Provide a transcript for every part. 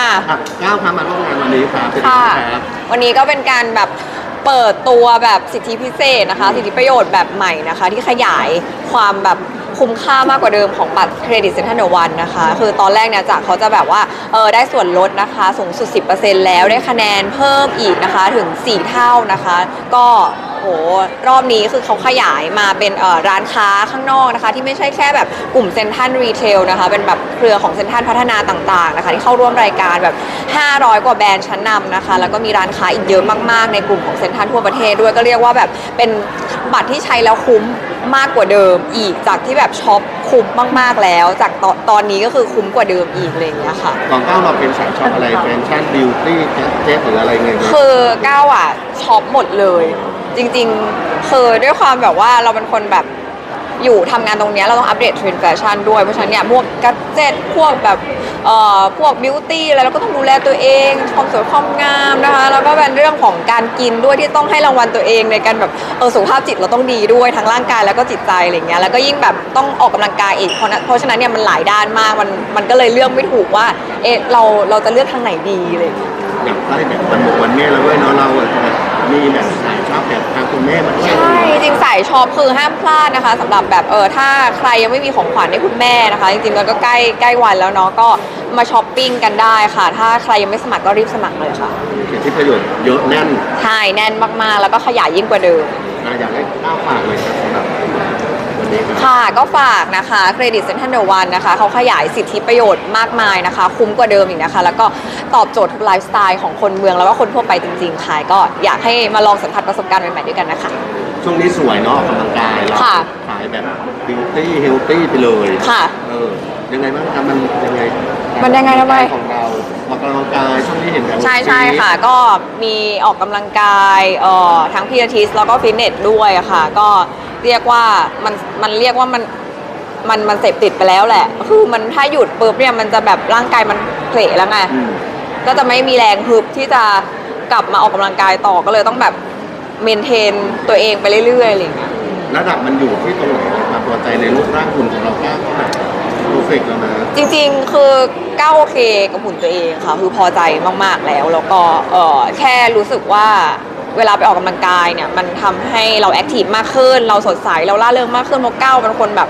อะ อะก้าวครับมาร่วมงานวันนี้ครับเป็นยังค่ะไงครับวันนี้ก็เป็นการแบบเปิดตัวแบบสิทธิพิเศษนะคะ สิทธิประโยชน์แบบใหม่นะคะ ที่ขยายความแบบคุ้มค่ามากกว่าเดิมของบัตรเครดิตเซ็นทรัลเดวันนะคะ คือตอนแรกเนี่ยจากเขาจะแบบว่าเออได้ส่วนลดนะคะสูงสุด 10%แล้วได้คะแนนเพิ่มอีกนะคะถึง 4 เท่านะคะ ก็ โหรอบนี้คือเขาขยายมาเป็นเอ่อร้านค้าข้างนอกนะคะ ที่ไม่ใช่แค่แบบกลุ่มเซ็นทรัลรีเทลนะคะ เป็นแบบเครือของเซ็นทรัลพัฒนาต่างๆนะคะที่เข้าร่วมรายการแบบ 500 กว่าแบรนด์ชั้นนำนะคะ แล้วก็มีร้านค้าอีกเยอะมากๆ ในกลุ่มของเซ็นทรัลทั่วประเทศด้วยก็เรียกว่าแบบเป็นบัตรที่ใช้แล้วคุ้มมากกว่าเดิมอีกจากที่แบบช็อปคุ้มมากๆแล้ว จากตอนตอนนี้ก็คือคุ้มกว่าเดิมอีกอะไรอย่างเงี้ยค่ะก่อนก้าวเราเป็นสายช็อปอะไรแฟชั่นบิวตี้เจ๊หรืออะไรเงี้ยคือก้าวอะช็อปหมดเลย จริงๆคือด้วยความแบบว่าเราเป็นคนแบบอยู่ทำงานตรงเนี้ยเราต้องอัปเดตเทรนด์แฟชั่นด้วย เพราะฉะนั้นเนี่ยพวกกัจเจตพวกแบบเอ่อพวกบิวตี้อะไรเราก็ต้องดูแลตัวเองความสวยความงามนะคะแล้วก็เป็นเรื่องของการกินด้วยที่ต้องให้รางวัลตัวเองในการแบบเออสุขภาพจิตเราต้องดีด้วยทั้งร่างกายแล้วก็จิตใจอะไรเงี้ยแล้วก็ยิ่งแบบต้องออกกำลังกายอีกเพราะนั้นเพราะฉะนั้นเนี่ยมันหลายด้านมากมันมันก็เลยเลือกไม่ถูกว่าเอะเราเราจะเลือกทางไหนดีอะไรอย่างเลย อยากได้แบบวันบกวันแม่แล้วเว้ยเนาะเราอะ มีแบบสายช็อปแบบทางคุณแม่มาด้วยใช่จริงๆสายช็อปคือห้ามพลาดนะคะสำหรับแบบเออถ้าใครยังไม่มีของขวัญให้คุณแม่นะคะ จริงๆมันก็ใกล้ใกล้วันแล้วเนาะก็มาช้อปปิ้งกันได้ค่ะ ถ้าใครยังไม่สมัครก็รีบสมัครเลยค่ะสิทธิประโยชน์เยอะแน่นใช่แน่นมากๆ แล้วก็ขยายยิ่งกว่าเดิมนะอยากให้ก้าวฝากเลยครับสำหรับวันนี้ ครับค่ะก็ฝากนะคะเครดิตเซ็นทรัลเดวันนะคะเขาขยายสิทธิประโยชน์มากมายนะคะ คุ้มกว่าเดิมอีกนะคะ แล้วก็ตอบโจทย์ทุกไลฟ์สไตล์ของคนเมืองแล้วก็คนทั่วไปจริงๆค่ะก็อยากให้มาลองสัมผัสประสบการณ์ใหม่ๆด้วยกันนะคะ ช่วงนี้สวยเนาะออกกำลังกายเราค่ะ ขายแบบบิวตี้เฮลตี้ไปเลยค่ะ เออยังไงบ้างครับมันยังไงมันยังไงทำไม ของเราออกกำลังกายช่วงนี้เห็นแบบใช่ใช่ค่ะ ก็มีออกกำลังกายเอ่อทั้งพิลาทิสแล้วก็ฟิตเนสด้วยอะค่ะ ก็ เรียกว่ามันมันเรียกว่ามันมันมันเสพติดไปแล้วแหละ คือมันถ้าหยุดปุ๊บเนี่ยมันจะแบบร่างกายมันเพลแล้วไงอืมก็จะไม่มีแรงฮึบที่จะกลับมาออกกำลังกายต่อก็เลยต้องแบบเมนเทนตัวเองไปเรื่อยๆอะไรอย่างเงี้ยระดับมันอยู่ที่ตรงไหนนะครับพอใจในรูปร่างหุ่นของเราก้าวก็แบบเพอร์เฟกแล้วนะจริงๆคือก้าวโอเคกับหุ่นตัวเองค่ะคือพอใจมากๆแล้ว แล้วก็เออแค่รู้สึกว่า เวลาไปออกกำลังกายเนี่ยมันทำให้เราแอคทีฟมากขึ้น เราสดใสเราล่าเริงมากขึ้นเพราะก้าวเป็นคนแบบ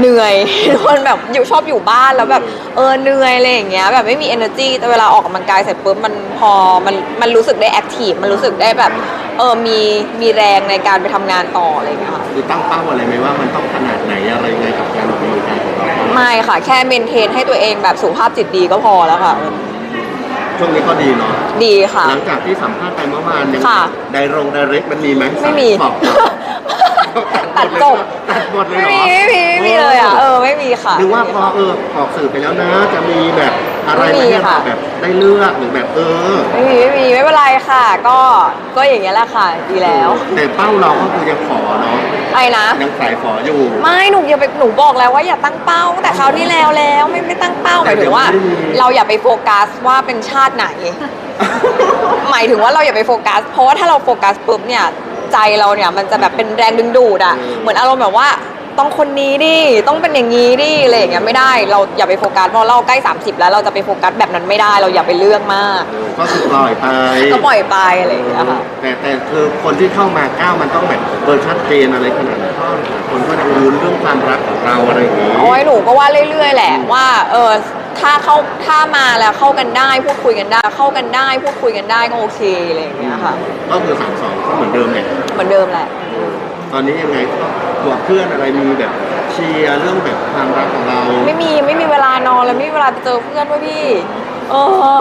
เหนื่อยเป็นคนแบบอยู่ชอบอยู่บ้านแล้วแบบเออเหนื่อยอะไรอย่างเงี้ยแบบไม่มี energy แต่เวลาออกกำลังกายเสร็จปุ๊บมันพอมันมันรู้สึกได้แอคทีฟมันรู้สึกได้แบบเออมีมีแรงในการไปทำงานต่ออะไรอย่างเงี้ยค่ะคือตั้งเป้าอะไรไหมว่ามันต้องขนาดไหนอะไรยังไงกับการออกกำลังกายของเราไม่ค่ะ แค่เมนเทนให้ตัวเองแบบสุขภาพจิตดีก็พอแล้วค่ะ ช่วงนี้ก็ดีเนาะดีค่ะ หลังจากที่สัมภาษณ์ไปเมื่อวานยังค่ะ ไดรงไดเรกมันมีไหมไม่มี บอก ตัดจบตัดหมดเลยไม่เหรอมีไม่มีไม่มีเลยอะเออไม่มีค่ะนึกว่าพอเออออกสื่อไปแล้วนะ จะมีแบบ อะไรไม่มีให้เราค่ะ แบบได้เลือกหรือแบบเออไม่มีไม่มีไม่เป็นไรค่ะ ก็ก็อย่างเงี้ยแหละค่ะ ดีแล้วแต่เป้าเราก็คือยังขอเนาะไอ้นะ ยังสายขออยู่ ไม่หนูอย่าไปหนูบอกแล้วว่าอย่าตั้งเป้าตั้งแต่คราวที่แล้วแล้วไม่ไม่ตั้งเป้าหมายถึงว่า แต่เดี๋ยวไม่มี เราอย่าไปโฟกัสว่าเป็นชาติไหน หมายถึงว่าเราอย่าไปโฟกัส เพราะว่าถ้าเราโฟกัสปุ๊บเนี่ยใจเราเนี่ยมันจะแบบเป็นแรงดึงดูดอะเหมือนอารมณ์แบบว่า ต้องคนนี้ดิต้องเป็นอย่างนี้ดิอะไรอย่างเงี้ยไม่ได้เราอย่าไปโฟกัสเพราะเราใกล้ 30 แล้วเราจะไปโฟกัสแบบนั้นไม่ได้ เราอย่าไปเลือกมากเออก็คือปล่อยไปก็ปล่อยไปอะไรอย่างเงี้ยค่ะแต่แต่คือคนที่เข้ามาก้าวมันต้องแบบเบอร์ชัดเจนอะไรขนาดนั้นก็คนก็จะรู้นเรื่องความรักของเราอะไรอย่างนี้โอ้ยหนูก็ว่าเรื่อย ๆ แหละว่าเออถ้าเข้าถ้ามาแล้วเข้ากันได้พูดคุยกันได้ เข้ากันได้พูดคุยกันได้ก็โอเคอะไรอย่างเงี้ยค่ะก็คือสามสองก็เหมือนเดิมแหละเหมือนเดิมแหละตอนนี้ยังไงก็ ตัวเพื่อนอะไรมีแบบเชียร์เรื่องแบบความรักของเราไม่มีไม่มีเวลานอนแล้วไม่มีเวลาไปเจอเพื่อนด้วยพี่เออ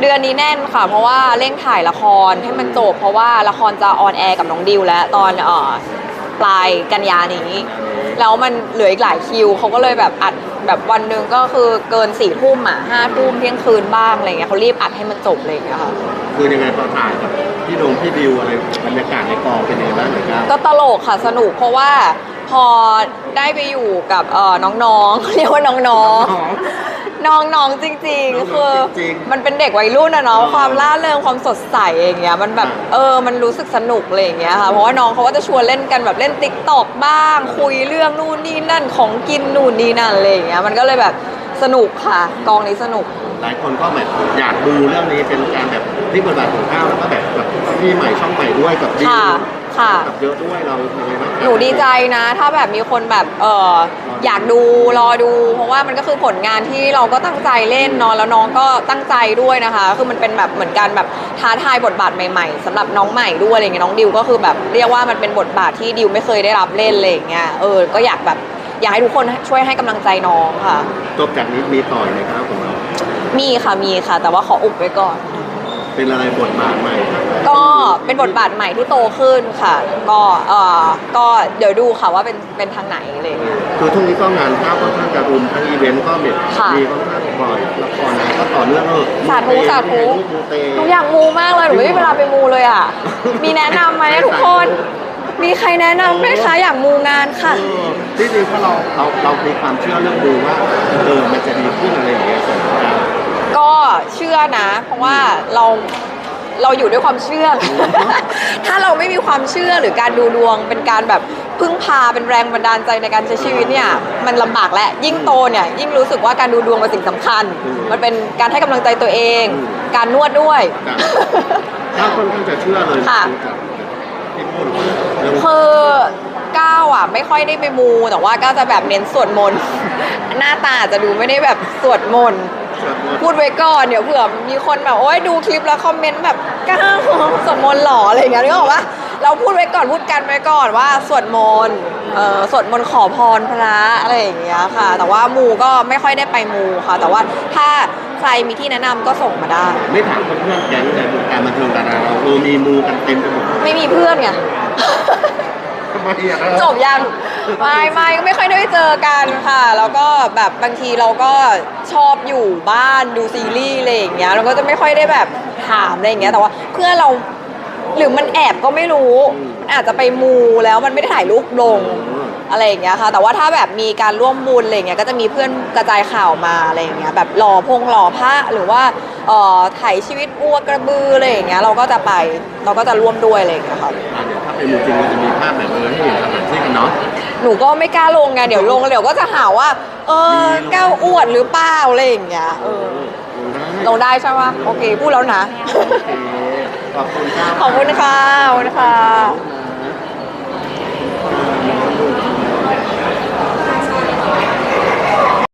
เดือนนี้แน่นค่ะ เพราะว่าเร่งถ่ายละครให้มันจบเพราะว่าละครจะออนแอร์กับน้องดิวแล้วตอนเอ่อปลายกันยานี้แล้วมันเหลืออีกหลายคิวเขาก็เลยแบบอัดแบบวันหนึ่งก็คือเกินสี่ทุ่มอะห้าทุ่มเที่ยงคืนบ้างอะไรเงี้ยเขารีบอัดให้มันจบอะไรอย่างเงี้ยค่ะ คือยังไงพอถ่ายกับพี่ดงพี่ดิวอะไรบรรยากาศในกองเป็นยังไงบ้างเลยครับก็ตลกค่ะสนุกเพราะว่าพอได้ไปอยู่กับเอ่อน้องๆ เรียกว่าน้องๆน้องๆจริงน้องๆๆคือจริงๆมันเป็นเด็กวัยรุ่นอะเนาะเออความล่าเริงความสดใสอย่างเงี้ยมันแบบอ่าเออมันรู้สึกสนุกอะไรอย่างเงี้ยค่ะเพราะว่าน้องเขาก็จะชวนเล่นกันแบบเล่นติ๊กตอกบ้าง คุยเรื่องนู่นนี่นั่นของกินนู่นนี่นั่นอะไรอย่างเงี้ยมันก็เลยแบบ สนุกค่ะ กองนี้สนุก หลายคนก็แบบอยากดูเรื่องนี้เป็นการแบบที่บทบาทของก้าวแล้วก็แบบกับที่ใหม่ช่องใหม่ด้วยกับดีค่ะค่ะ กับเยอะด้วยเรายังไงบ้างหนูดีใจนะ ถ้าแบบมีคนแบบเอออยากดูรอดู เพราะว่ามันก็คือผลงานที่เราก็ตั้งใจเล่นเนอะแล้วน้องก็ตั้งใจด้วยนะคะ คือมันเป็นแบบเหมือนการแบบท้าทายบทบาทใหม่ๆสำหรับน้องใหม่ด้วยอะไรเงี้ยน้องดิวก็คือแบบเรียกว่ามันเป็นบทบาทที่ดิวไม่เคยได้รับเล่นอะไรอย่างเงี้ยเออก็อยากแบบ อยากให้ทุกคนช่วยให้กำลังใจน้องค่ะ จบจากนี้มีต่อยในก้าวของเรา มีค่ะมีค่ะ แต่ว่าขออุบไว้ก่อน เป็นอะไรบทบาทใหม่ก็เป็นบทบาทใหม่ที่โตขึ้นค่ะ ก็เออก็เดี๋ยวดูค่ะว่าเป็นเป็นทางไหนอะไรอย่างเงี้ย คือช่วงนี้ก็งานก้าวค่อนข้างจะรุมทั้งอีเวนต์ก็เบ็ดค่ะ มีค่อนข้างบ่อยละครนะก็ต่อเนื่องเออสาธุสาธุมูเตหนูอยากมูมากเลยหนูไม่มีเวลาไปมูเลยอะ มีแนะนำไหมทุกคน มีใครแนะนำไหมคะอยากมูงานค่ะ เออที่จริงถ้าเราเราเรามีความเชื่อเรื่องดูว่าเออมันจะดีขึ้นอะไรอย่างเงี้ยส่วนของเราก็เชื่อนะ เพราะว่าเราเราอยู่ด้วยความเชื่อ ถ้าเราไม่มีความเชื่อหรือการดูดวง เป็นการแบบพึ่งพาเป็นแรงบันดาลใจในการใช้ชีวิตเนี่ยมันลำบากและยิ่งโตเนี่ยยิ่งรู้สึกว่าการดูดวงเป็นสิ่งสำคัญ มันเป็นการให้กำลังใจตัวเอง การนวดด้วยก้าวค่อนข้างจะเชื่อเลยค่ะ ดูจาก ที่พูดเรื่องคือก้าวอะไม่ค่อยได้ไปมู แต่ว่าก้าวจะแบบเน้นสวดมนต์ หน้าตาอาจจะดูไม่ได้แบบสวดมนต์เชื่อว่าพูดไว้ก่อนเดี๋ยวเผื่อมีคนแบบโอ๊ยดูคลิปแล้วคอมเมนต์แบบก้าวสวดมนต์หรออะไรอย่างเงี้ยนึกออกปะเราพูดไว้ก่อนพูดกันไว้ก่อนว่าสวดมนต์เออสวดมนต์ขอพรพระอะไรอย่างเงี้ยค่ะ แต่ว่ามูก็ไม่ค่อยได้ไปมูค่ะ แต่ว่าถ้า ใครมีที่แนะนำก็ส่งมาได้ ไม่ถามเพื่อนๆแก๊งในวงการบันเทิงดาราเราเออมีมูกันเต็มไปหมดไม่มีเพื่อนไง ทำไมอะจบยังไม่ไม่ก็ไม่ค่อยได้เจอกันค่ะ แล้วก็แบบบางทีเราก็ชอบอยู่บ้านดูซีรีส์อะไรอย่างเงี้ยเราก็จะไม่ค่อยได้แบบถามอะไรอย่างเงี้ยแต่ว่าเพื่อนเราหรือมันแอบก็ไม่รู้มันอาจจะไปมูแล้วมันไม่ได้ถ่ายรูปลง อะไรอย่างเงี้ยค่ะ แต่ว่าถ้าแบบมีการร่วมบุญอะไรอย่างเงี้ยก็จะมีเพื่อนกระจายข่าวมาอะไรอย่างเงี้ยแบบหล่อพงหล่อพระหรือว่าเอ่อถ่ายชีวิตวัวกระบืออะไรอย่างเงี้ยเราก็จะไปเราก็จะร่วมด้วยอะไรอย่างเงี้ยค่ะ อะเดี๋ยวถ้าเป็นมูจริงมันจะมีภาพแบบเออให้เห็นสถานที่กันเนาะ หนูก็ไม่กล้าลงไงเดี๋ยวลงแล้วเดี๋ยวก็จะหาว่าเออก้าวอวดหรือเปล่าอะไรอย่างเงี้ยเออลงได้ลงได้ใช่ไหมโอเคพูดแล้วนะ โอเคขอบคุณครับขอบคุณค่ะขอบคุณค่ะ